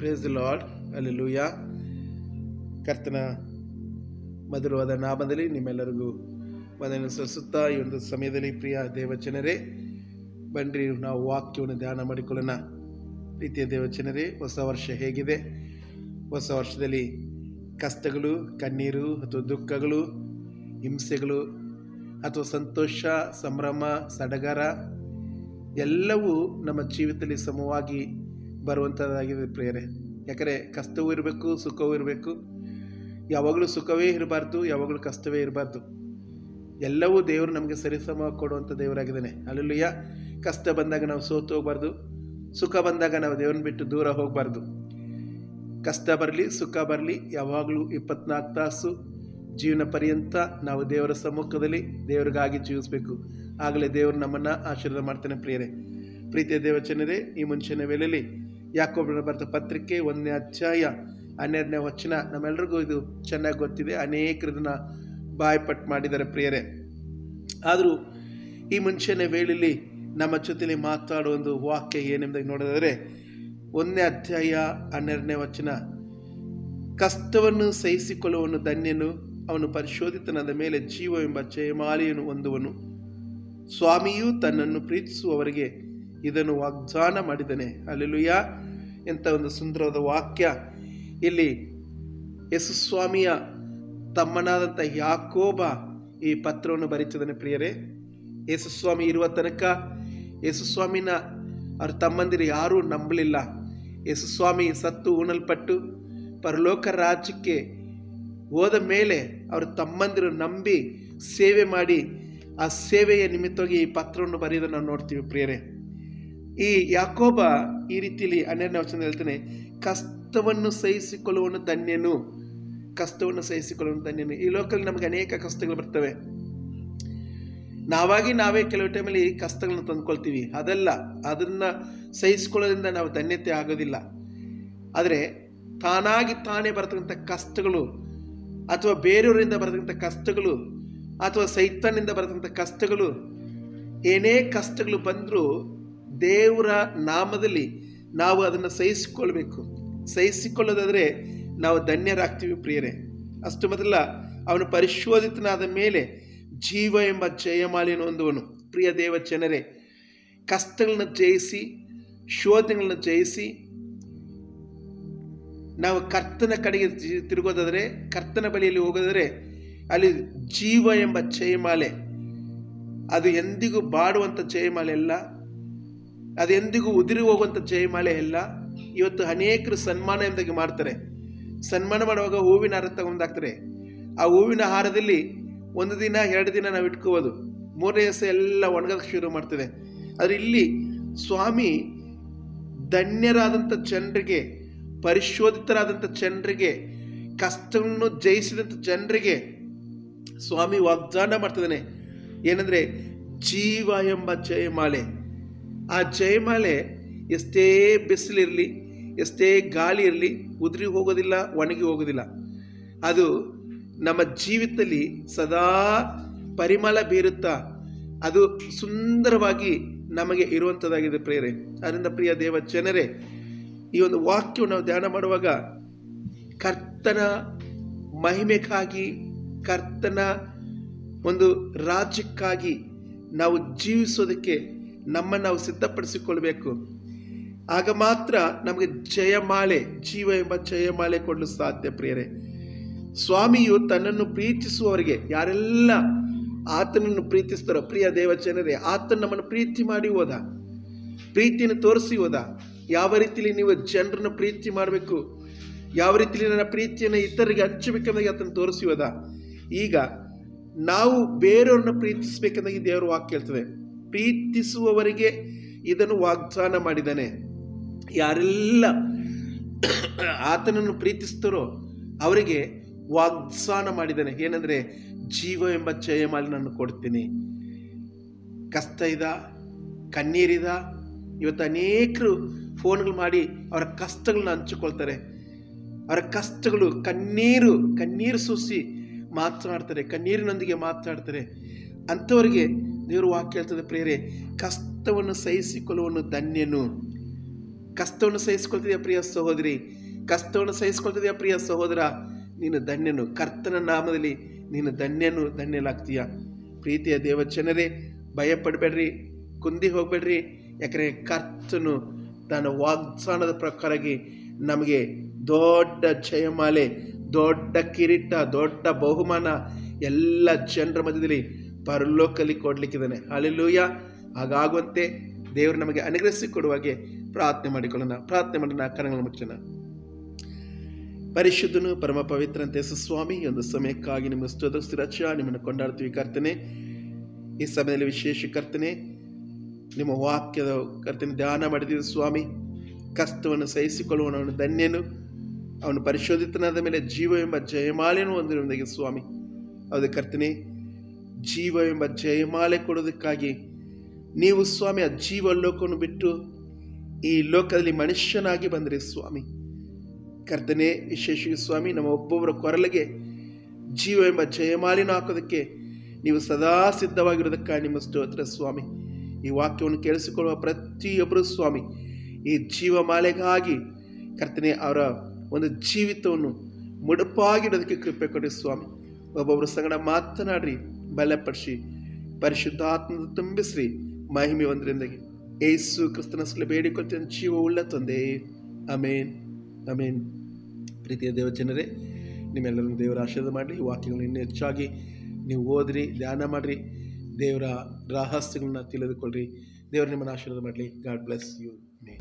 Praise lord ಅಲ್ಲಿ ಲೂಯ ಕರ್ತನ ಮಧುರವಾದ ನಾಮದಲ್ಲಿ ನಿಮ್ಮೆಲ್ಲರಿಗೂ ಮನೆಯನ್ನು ಸಲ್ಲಿಸುತ್ತಾ ಈ ಒಂದು ಸಮಯದಲ್ಲಿ ಪ್ರಿಯ ದೇವಚನರೇ, ಬನ್ರಿ ನಾವು ವಾಕ್ಯವನ್ನು ಧ್ಯಾನ ಮಾಡಿಕೊಳ್ಳೋಣ. ಪ್ರೀತಿಯ ದೇವಚನರೇ, ಹೊಸ ವರ್ಷ ಹೇಗಿದೆ? ಹೊಸ ವರ್ಷದಲ್ಲಿ ಕಷ್ಟಗಳು, ಕಣ್ಣೀರು ಅಥವಾ ದುಃಖಗಳು, ಹಿಂಸೆಗಳು ಅಥವಾ ಸಂತೋಷ, ಸಂಭ್ರಮ, ಸಡಗರ, ಎಲ್ಲವೂ ನಮ್ಮ ಜೀವಿತದಲ್ಲಿ ಸಮವಾಗಿ ಬರುವಂಥದ್ದಾಗಿದೆ ಪ್ರಿಯರೇ. ಯಾಕಂದರೆ ಕಷ್ಟವೂ ಇರಬೇಕು, ಸುಖವೂ ಇರಬೇಕು. ಯಾವಾಗಲೂ ಸುಖವೇ ಇರಬಾರ್ದು, ಯಾವಾಗಲೂ ಕಷ್ಟವೇ ಇರಬಾರ್ದು. ಎಲ್ಲವೂ ದೇವರು ನಮಗೆ ಸರಿಸಮ ಕೊಡುವಂಥ ದೇವರಾಗಿದ್ದಾನೆ. ಅಲ್ಲಲ್ಲಿಯ ಕಷ್ಟ ಬಂದಾಗ ನಾವು ಸೋತು ಹೋಗ್ಬಾರ್ದು. ಸುಖ ಬಂದಾಗ ನಾವು ದೇವ್ರನ್ನ ಬಿಟ್ಟು ದೂರ ಹೋಗಬಾರ್ದು. ಕಷ್ಟ ಬರಲಿ, ಸುಖ ಬರಲಿ, ಯಾವಾಗಲೂ ಇಪ್ಪತ್ನಾಲ್ಕು ತಾಸು ಜೀವನ ಪರ್ಯಂತ ನಾವು ದೇವರ ಸಮ್ಮುಖದಲ್ಲಿ ದೇವರಿಗಾಗಿ ಜೀವಿಸಬೇಕು. ಆಗಲೇ ದೇವರು ನಮ್ಮನ್ನು ಆಶೀರ್ವಾದ ಮಾಡ್ತಾನೆ ಪ್ರಿಯರೇ. ಪ್ರೀತಿಯ ದೇವಚನರೇ ಈ ಮುಂಚಿನ ವೇಳೆಯಲ್ಲಿ ಯಾಕೊಬ್ಬರ ಬರೆದ ಪತ್ರಿಕೆ ಒಂದನೇ ಅಧ್ಯಾಯ ಹನ್ನೆರಡನೇ ವಚನ. ನಮ್ಮೆಲ್ರಿಗೂ ಇದು ಚೆನ್ನಾಗಿ ಗೊತ್ತಿದೆ. ಅನೇಕರು ಇದನ್ನು ಬಾಯ್ಪಟ್ಟು ಮಾಡಿದ್ದಾರೆ ಪ್ರಿಯರೇ. ಆದರೂ ಈ ಮುಂಚೆನೆ ವೇಳೆಯಲ್ಲಿ ನಮ್ಮ ಜೊತೆಲಿ ಮಾತಾಡುವ ಒಂದು ವಾಕ್ಯ ಏನೆಂಬುದಾಗಿ ನೋಡಿದರೆ ಒಂದನೇ ಅಧ್ಯಾಯ ಹನ್ನೆರಡನೇ ವಚನ. ಕಷ್ಟವನ್ನು ಸಹಿಸಿಕೊಳ್ಳುವನು ಧನ್ಯನು, ಅವನು ಪರಿಶೋಧಿತನಾದ ಮೇಲೆ ಜೀವವೆಂಬ ಜಯಮಾಲೆಯನ್ನು ಹೊಂದುವನು. ಸ್ವಾಮಿಯು ತನ್ನನ್ನು ಪ್ರೀತಿಸುವವರಿಗೆ ಇದನ್ನು ವಾಗ್ದಾನ ಮಾಡಿದ್ದಾನೆ. ಅಲ್ಲೆಲುಯ್ಯ ಎಂಥ ಒಂದು ಸುಂದರವಾದ ವಾಕ್ಯ. ಇಲ್ಲಿ ಯೇಸು ಸ್ವಾಮಿಯ ತಮ್ಮನಾದಂಥ ಯಾಕೋಬ ಈ ಪತ್ರವನ್ನು ಬರೀತಿದ್ದಾನೆ ಪ್ರಿಯರೇ. ಯೇಸುಸ್ವಾಮಿ ಇರುವ ತನಕ ಯೇಸುಸ್ವಾಮಿನ ಅವ್ರ ತಮ್ಮಂದಿರು ಯಾರೂ ನಂಬಲಿಲ್ಲ. ಯೇಸುಸ್ವಾಮಿ ಸತ್ತು ಉಣಲ್ಪಟ್ಟು ಪರಲೋಕ ರಾಜ್ಯಕ್ಕೆ ಹೋದ ಮೇಲೆ ಅವರು ತಮ್ಮಂದಿರು ನಂಬಿ ಸೇವೆ ಮಾಡಿ ಆ ಸೇವೆಯ ನಿಮಿತ್ತವಾಗಿ ಈ ಪತ್ರವನ್ನು ಬರೆಯೋದನ್ನು ನೋಡ್ತೀವಿ ಪ್ರಿಯರೇ. ಈ ಯಾಕೋಬ ಈ ರೀತಿಯಲ್ಲಿ ಹನ್ನೆರಡನೇ ವಚನ ಹೇಳ್ತಾನೆ, ಕಷ್ಟವನ್ನು ಸಹಿಸಿಕೊಳ್ಳುವನು ಧನ್ಯನು. ಕಷ್ಟವನ್ನು ಸಹಿಸಿಕೊಳ್ಳುವನು ಧನ್ಯನು. ಈ ಲೋಕದಲ್ಲಿ ನಮಗೆ ಅನೇಕ ಕಷ್ಟಗಳು ಬರ್ತವೆ. ನಾವಾಗಿ ನಾವೇ ಕೆಲವು ಟೈಮಲ್ಲಿ ಕಷ್ಟಗಳನ್ನು ತಂದುಕೊಳ್ತೀವಿ. ಅದಲ್ಲ, ಅದನ್ನು ಸಹಿಸಿಕೊಳ್ಳೋದ್ರಿಂದ ನಾವು ಧನ್ಯತೆ ಆಗೋದಿಲ್ಲ. ಆದರೆ, ತಾನಾಗಿ ತಾನೇ ಬರತಕ್ಕಂಥ ಕಷ್ಟಗಳು ಅಥವಾ ಬೇರೆಯವರಿಂದ ಬರತಕ್ಕಂಥ ಕಷ್ಟಗಳು ಅಥವಾ ಸೈತಾನಿಂದ ಬರತಕ್ಕಂಥ ಕಷ್ಟಗಳು ಏನೇ ಕಷ್ಟಗಳು ಬಂದರೂ ದೇವರ ನಾಮದಲ್ಲಿ ನಾವು ಅದನ್ನು ಸಹಿಸಿಕೊಳ್ಬೇಕು. ಸಹಿಸಿಕೊಳ್ಳೋದಾದರೆ ನಾವು ಧನ್ಯರಾಗ್ತೀವಿ ಪ್ರಿಯರೇ. ಅಷ್ಟು ಮೊದಲ ಅವನು ಪರಿಶೋಧಿತನಾದ ಮೇಲೆ ಜೀವ ಎಂಬ ಜಯಮಾಲೆಯನ್ನು ಹೊಂದುವನು ಪ್ರಿಯ ದೇವ ಜನರೇ, ಕಷ್ಟಗಳನ್ನ ಜಯಿಸಿ, ಶೋಧನೆಗಳನ್ನ ಜಯಿಸಿ, ನಾವು ಕರ್ತನ ಕಡೆಗೆ ತಿರುಗೋದಾದರೆ, ಕರ್ತನ ಬಳಿಯಲ್ಲಿ ಹೋಗೋದಾದರೆ, ಅಲ್ಲಿ ಜೀವ ಎಂಬ ಜಯಮಾಲೆ, ಅದು ಎಂದಿಗೂ ಬಾಡುವಂಥ ಜಯಮಾಲೆ ಅಲ್ಲ. ಅದು ಎಂದಿಗೂ ಉದುರಿ ಹೋಗುವಂಥ ಜಯಮಾಲೆ ಅಲ್ಲ ಇವತ್ತು ಅನೇಕರು ಸನ್ಮಾನ ಎಂದಾಗಿ ಮಾಡ್ತಾರೆ. ಸನ್ಮಾನ ಮಾಡುವಾಗ ಹೂವಿನ ಹಾರ ತಗೊಂಡಾಗ್ತಾರೆ. ಆ ಹೂವಿನ ಹಾರದಲ್ಲಿ ಒಂದು ದಿನ, ಎರಡು ದಿನ ನಾವು ಇಟ್ಕೋಬೋದು. ಮೂರನೇ ದಿವಸ ಎಲ್ಲ ಒಣಗಕ್ಕೆ ಶುರು ಮಾಡ್ತದೆ ಆದರೆ ಇಲ್ಲಿ ಸ್ವಾಮಿ ಧನ್ಯರಾದಂಥ ಜನರಿಗೆ ಪರಿಶೋಧಿತರಾದಂಥ ಜನರಿಗೆ, ಕಷ್ಟವನ್ನು ಜಯಿಸಿದಂಥ ಜನರಿಗೆ ಸ್ವಾಮಿ ವಾಗ್ದಾನ ಮಾಡ್ತಿದ್ದಾನೆ. ಏನಂದರೆ ಜೀವ ಎಂಬ ಜಯಮಾಲೆ. ಆ ಜಯಮಾಲೆ ಎಷ್ಟೇ ಬಿಸಿಲಿರಲಿ, ಎಷ್ಟೇ ಗಾಳಿ ಇರಲಿ ಉದುರಿ ಹೋಗೋದಿಲ್ಲ, ಒಣಗಿ ಹೋಗೋದಿಲ್ಲ. ಅದು ನಮ್ಮ ಜೀವಿತದಲ್ಲಿ ಸದಾ ಪರಿಮಳ ಬೀರುತ್ತಾ, ಅದು ಸುಂದರವಾಗಿ ನಮಗೆ ಇರುವಂಥದ್ದಾಗಿದೆ ಪ್ರೇರೆ ಅದರಿಂದ ಪ್ರಿಯ ದೇವ ಜನರೇ, ಈ ಒಂದು ವಾಕ್ಯವನ್ನು ನಾವು ಧ್ಯಾನ ಮಾಡುವಾಗ ಕರ್ತನ ಮಹಿಮೆಗಾಗಿ, ಕರ್ತನ ಒಂದು ರಾಜ್ಯಕ್ಕಾಗಿ ನಾವು ಜೀವಿಸೋದಕ್ಕೆ ನಮ್ಮನ್ನು ನಾವು ಸಿದ್ಧಪಡಿಸಿಕೊಳ್ಬೇಕು. ಆಗ ಮಾತ್ರ ನಮಗೆ ಜಯಮಾಲೆ, ಜೀವ ಎಂಬ ಜಯಮಾಲೆ ಕೊಡಲು ಸಾಧ್ಯ ಪ್ರಿಯರೇ. ಸ್ವಾಮಿಯು ತನ್ನನ್ನು ಪ್ರೀತಿಸುವವರಿಗೆ ಯಾರೆಲ್ಲ ಆತನನ್ನು ಪ್ರೀತಿಸ್ತಾರೋ, ಪ್ರಿಯ ದೇವ ಜನರೇ ಆತನ ನಮ್ಮನ್ನು ಪ್ರೀತಿ ಮಾಡಿ ಹೋದ, ಪ್ರೀತಿಯನ್ನು ತೋರಿಸಿ ಹೋದ. ಯಾವ ರೀತಿಯಲ್ಲಿ ನೀವು ಜನರನ್ನು ಪ್ರೀತಿ ಮಾಡಬೇಕು, ಯಾವ ರೀತಿಯಲ್ಲಿ ನನ್ನ ಪ್ರೀತಿಯನ್ನು ಇತರರಿಗೆ ಹಂಚಬೇಕೆಂದಾಗಿ ಆತನ ತೋರಿಸಿ ಹೋದ. ಈಗ ನಾವು ಬೇರೆಯವ್ರನ್ನ ಪ್ರೀತಿಸ್ಬೇಕೆಂದಾಗಿ ದೇವರು ವಾಕ್ ಹೇಳ್ತದೆ. ಪ್ರೀತಿಸುವವರಿಗೆ ಇದನ್ನು ವಾಗ್ದಾನ ಮಾಡಿದ್ದಾನೆ. ಯಾರೆಲ್ಲ ಆತನನ್ನು ಪ್ರೀತಿಸ್ತಾರೋ ಅವರಿಗೆ ವಾಗ್ದಾನ ಮಾಡಿದ್ದಾನೆ. ಏನಂದರೆ, ಜೀವ ಎಂಬ ಜಯಮಾಲಿನನ್ನು ಕೊಡ್ತೀನಿ. ಕಷ್ಟ ಇದ ಕಣ್ಣೀರಿದ ಇವತ್ತು ಅನೇಕರು ಫೋನ್ಗಳು ಮಾಡಿ ಅವರ ಕಷ್ಟಗಳನ್ನ ಹಂಚಿಕೊಳ್ತಾರೆ. ಅವರ ಕಷ್ಟಗಳು ಕಣ್ಣೀರು ಕಣ್ಣೀರು ಸೂಸಿ ಮಾತನಾಡ್ತಾರೆ, ಕಣ್ಣೀರಿನೊಂದಿಗೆ ಮಾತನಾಡ್ತಾರೆ. ಅಂಥವರಿಗೆ ದೇವರು ವಾಕ್ಯ ಹೇಳ್ತದೆ ಪ್ರಿಯರೇ, ಕಷ್ಟವನ್ನು ಸಹಿಸಿಕೊಳ್ಳುವನು ಧನ್ಯನು. ಕಷ್ಟವನ್ನು ಸಹಿಸ್ಕೊಳ್ತಿದೆಯಾ ಪ್ರಿಯ ಸಹೋದರಿ? ಕಷ್ಟವನ್ನು ಸಹಿಸ್ಕೊಳ್ತಿದೆಯಾ ಪ್ರಿಯ ಸಹೋದರ? ನೀನು ಧನ್ಯನು. ಕರ್ತನ ನಾಮದಲ್ಲಿ ನೀನು ಧನ್ಯನು ಧನ್ಯಲಾಗ್ತೀಯ ಪ್ರೀತಿಯ ದೇವ ಜನರೇ ಭಯಪಡಬೇಡ್ರಿ, ಕುಂದಿ ಹೋಗಬೇಡ್ರಿ. ಯಾಕಂದರೆ ಕರ್ತನು ತನ್ನ ವಾಗ್ದಾನದ ಪ್ರಕಾರವಾಗಿ ನಮಗೆ ದೊಡ್ಡ ಜಯಮಾಲೆ ದೊಡ್ಡ ಕಿರೀಟ, ದೊಡ್ಡ ಬಹುಮಾನ ಎಲ್ಲ ಜನರ ಮಧ್ಯದಲ್ಲಿ ಪರಲೋಕಲ್ಲಿ ಕೊಡ್ಲಿಕ್ಕಿದ್ದಾನೆ. ಅಲ್ಲೆಲ್ಲೂಯ ಹಾಗಾಗುವಂತೆ ದೇವರು ನಮಗೆ ಅನುಗ್ರಹಿಸಿ ಕೊಡುವಾಗೆ ಪ್ರಾರ್ಥನೆ ಮಾಡಿಕೊಳ್ಳೋಣ. ಪ್ರಾರ್ಥನೆ ಮಾಡೋಣ ಕರಗಳ ಮುಚ್ಚೋಣ. ಪರಿಶುದ್ಧನು ಪರಮ ಪವಿತ್ರಂತೆ ಸುಸ್ವಾಮಿ, ಒಂದು ಸಮಯಕ್ಕಾಗಿ ನಿಮ್ಮ ಸ್ತೋತ್ರ ಸ್ಥಿರಚ ನಿಮ್ಮನ್ನು ಕೊಂಡಾಡ್ತೀವಿ ಕರ್ತನೆ. ಈ ಸಮಯದಲ್ಲಿ ವಿಶೇಷ ಕರ್ತನೆ, ನಿಮ್ಮ ವಾಕ್ಯದ ಕರ್ತನೆ ಧ್ಯಾನ ಮಾಡಿದ್ದೀವಿ ಸ್ವಾಮಿ. ಕಷ್ಟವನ್ನು ಸಹಿಸಿಕೊಳ್ಳುವನವನು ಧನ್ಯನು. ಅವನು ಪರಿಶೋಧಿತನಾದ ಮೇಲೆ ಜೀವ ಎಂಬ ಜಯಮಾಲೆಯನ್ನು ಹೊಂದಿರುವುದಾಗಿ ಸ್ವಾಮಿ. ಅದು ಕರ್ತನೆ ಜೀವ ಎಂಬ ಜಯಮಾಲೆ ಕೊಡೋದಕ್ಕಾಗಿ ನೀವು ಸ್ವಾಮಿ ಆ ಜೀವ ಲೋಕವನ್ನು ಬಿಟ್ಟು ಈ ಲೋಕದಲ್ಲಿ ಮನುಷ್ಯನಾಗಿ ಬಂದರೆ ಸ್ವಾಮಿ. ಕರ್ತನೆ ವಿಶೇಷ ಸ್ವಾಮಿ, ನಮ್ಮ ಒಬ್ಬೊಬ್ಬರ ಕೊರಲಿಗೆ ಜೀವ ಎಂಬ ಜಯಮಾಲಿನ ಹಾಕೋದಕ್ಕೆ ನೀವು ಸದಾ ಸಿದ್ಧವಾಗಿರೋದಕ್ಕಾಗಿ ನಿಮ್ಮ ಸ್ತೋತ್ರ ಸ್ವಾಮಿ. ಈ ವಾಕ್ಯವನ್ನು ಕೇಳಿಸಿಕೊಳ್ಳುವ ಪ್ರತಿಯೊಬ್ಬರು ಸ್ವಾಮಿ, ಈ ಜೀವಮಾಲೆಗಾಗಿ ಕರ್ತನೆ ಅವರ ಒಂದು ಜೀವಿತವನ್ನು ಮುಡುಪಾಗಿಡೋದಕ್ಕೆ ಕೃಪೆ ಕೊಡಿ ಸ್ವಾಮಿ. ಒಬ್ಬೊಬ್ಬರು ಸಂಗಡ ಮಾತನಾಡ್ರಿ. ಬಲಪಡಿಸಿ ಪರಿಶುದ್ಧಾತ್ಮದ ತುಂಬಿಸ್ರಿ, ಮಹಿಮೆ ಒಂದರಿಂದ ಏಸು ಕ್ರಿಸ್ತನ ಸಲ ಬೇಡಿಕೊಳ್ತೇನೆ ಉಳ್ಳ ತಂದೆ. ಅಮೇನ್ ಅಮೇನ್ ಪ್ರೀತಿಯ ದೇವಜನರೇ ನಿಮ್ಮೆಲ್ಲರನ್ನು ದೇವರ ಆಶೀರ್ವಾದ ಮಾಡಲಿ. ಈ ವಾಕ್ಯಗಳನ್ನು ಇನ್ನೂ ಹೆಚ್ಚಾಗಿ ನೀವು ಓದ್ರಿ, ಧ್ಯಾನ ಮಾಡಿರಿ. ದೇವರ ರಹಸ್ಯಗಳನ್ನ ತಿಳಿದುಕೊಳ್ಳ್ರಿ. ದೇವರು ನಿಮ್ಮನ್ನು ಆಶೀರ್ವಾದ ಮಾಡಲಿ. God bless you. ಮೇ